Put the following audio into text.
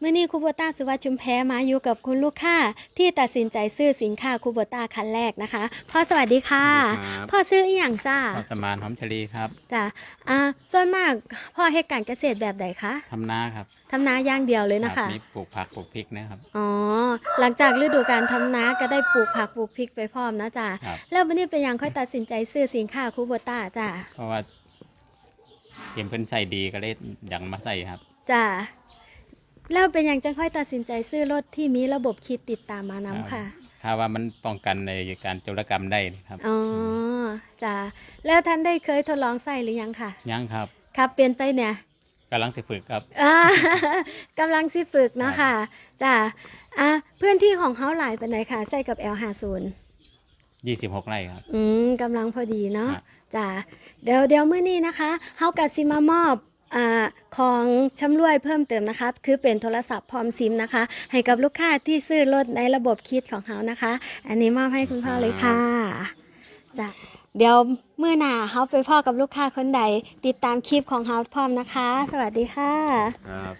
เมื่อนี้คูโบต้าสุวัสดิ์ชุมแพมาอยู่กับคุณลูกค้าที่ตัดสินใจซื้อสินค้าคูโบต้าคันแรกนะคะพ่อสวัสดีค่ะ สวัสดีครับ พ่อซื้ออีหยังจ้าพ่อสมานหอมชลีครับจ้าอ่าส่วนมากพ่อเหตุการเกษตรแบบใดคะทำนาครับทำนาอย่างเดียวเลยนะครัคะบมีปลูกผักปลูกพริกนะครับ อ๋อหลังจากฤดูการทำนาก็ได้ปลูกผักปลูกพริกไปพร้อมนะจ้าครับ แล้ววันนี้เป็นยังค่อยตัดสินใจซื้อสินค้าคูโบต้าจ้าเพราะว่าเห็นเพิ่นใส่ดีก็เลยอยากมาใส่ครับจ้า แล้วเป็นยังจะค่อยตัดสินใจซื้อรถที่มีระบบคิดติดตามมานำค่ะ ถ้าว่ามันป้องกันในการโจรกรรมได้ครับอ๋อจ้าแล้วท่านได้เคยทดลองใส่หรือยังค่ะ ยังครับครับเปลี่ยนไปเนี่ย กำลังสิฝึกครับ อ่ากำลังสิฝึกเนาะค่ะจ้าอะพื้นที่ของเขาหลายเป็นไหนค่ะ ใส่กับ L50 26ไร่ครับ อืมกำลังพอดีเนาะครับจ้าเดี๋ยวเดี๋ยวมื้อนี้นะคะเฮากับซิมามอบ อของชำร่วยเพิ่มเติมนะคะ คือเป็นโทรศัพท์พร้อมซิมนะคะ ให้กับลูกค้าที่ซื้อรถในระบบคิดของเขานะคะ อันนี้มอบให้คุณพ่อเลยค่ะจ้ะเดี๋ยวเมื่อหน้าเฮาไปพ่อกับลูกค้าคนใด ติดตามคลิปของเฮาพร้อมนะคะ สวัสดีค่ะ ครับ